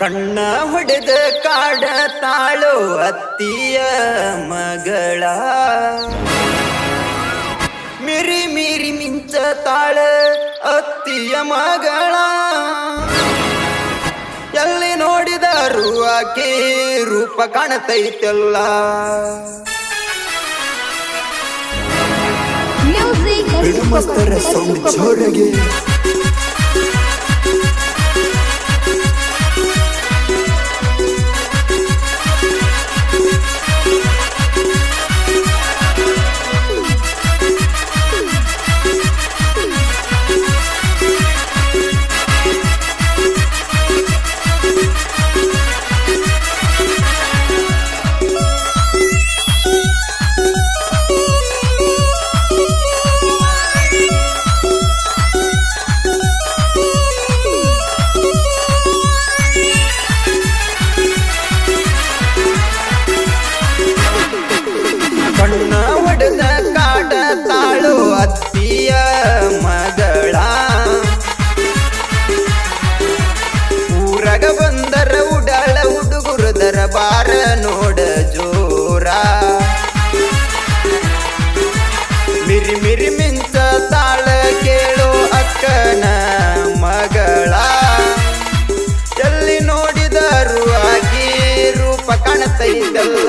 ಕಣ್ಣ ಹೊಡೆದ ಕಾಡ ತಾಳು ಅತ್ತಿಯ ಮಗಳ. ಮಿರಿ ಮಿರಿ ಮಿಂಚ ತಾಳ ಅತ್ತಿಯ ಮಗಳ. ಎಲ್ಲಿ ನೋಡಿದರು ಆಕೆ ರೂಪ ಕಾಣತೈತೆಲ್ಲ. ಮಸ್ತರ ಸೌಂಡ್ ಜೋರಾಗಿ. ಮಿರಿ ಮಿಂಚ ತಾಳ ಕೇಳೋ ಅಕ್ಕನ ಮಗಳ. ಎಲ್ಲಿ ನೋಡಿದರು ಆಗಿ ರೂಪ ಕಾಣತೈತಲ್ಲ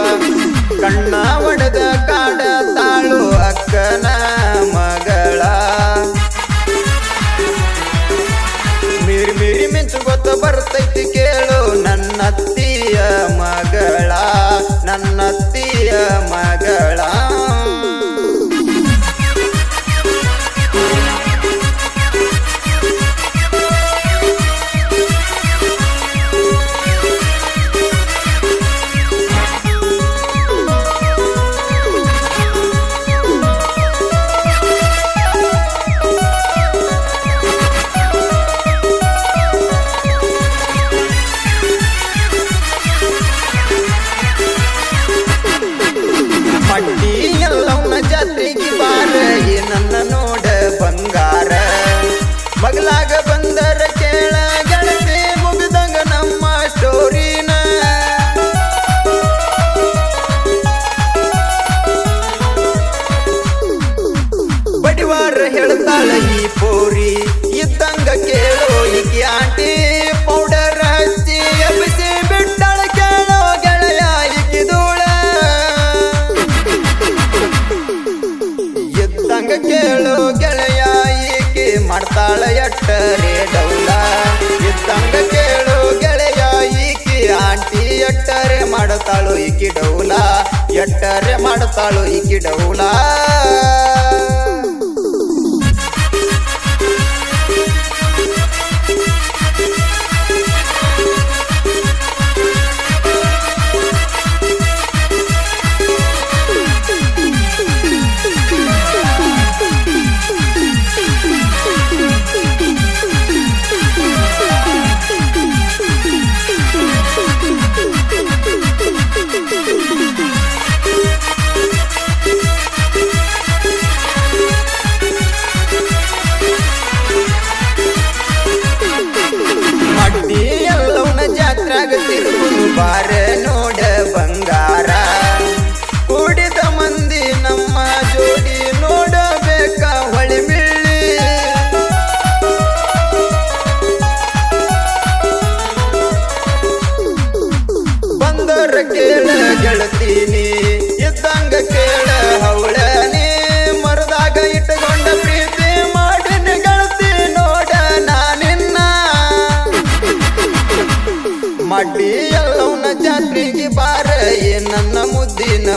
ಕಣ್ಣ ಒಡೆದ ಕಾಡ ತಾಳು ಅಕ್ಕನ ಮಗಳ. ಮಿರಿ ಮಿರಿ ಮಿಂಚು ಗೊತ್ತ ಬರ್ತೈತಿ ಕೇಳು ನನ್ನತ್ತಿಯ ಮಗಳ. ನನ್ನತ್ತಿಯ ಮಗಳ. పడతాడు ఈ కిడవులా.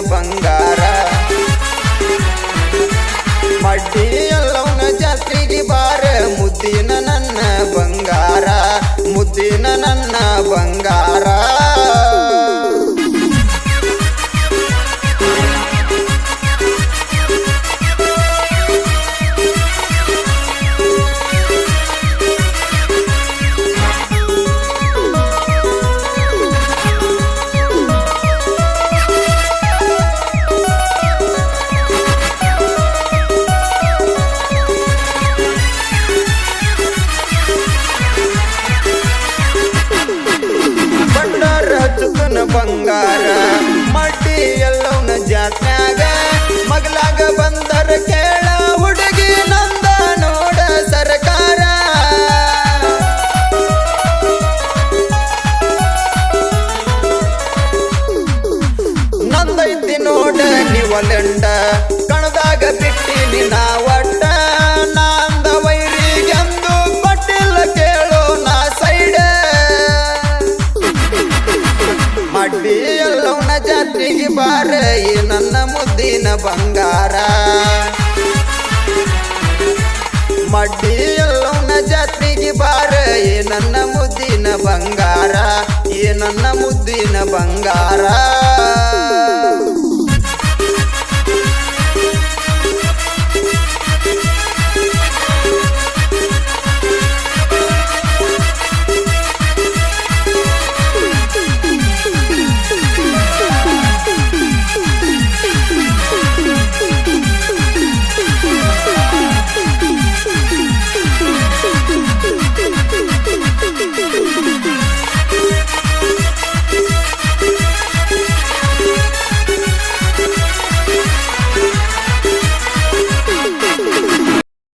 ಬಂಗಾರ. ಮಡ್ಡಿ ಎಲ್ಲವನ ಜಾತ್ರೆಗೆ ಬಾರ ಮುದ್ದಿನ ನನ್ನ ಬಂಗಾರ ಮುದ್ದಿನ ನನ್ನ ಬಂಗಾರ. ಬಂದ ಬಂಗಾರ. ಮಡ್ಡಿಯಲ್ಲವನ ಜಾತ್ರಿಗೆ ಬಾರ ಏ ನನ್ನ ಮುದ್ದಿನ ಬಂಗಾರ ಏ ನನ್ನ ಮುದ್ದಿನ ಬಂಗಾರ.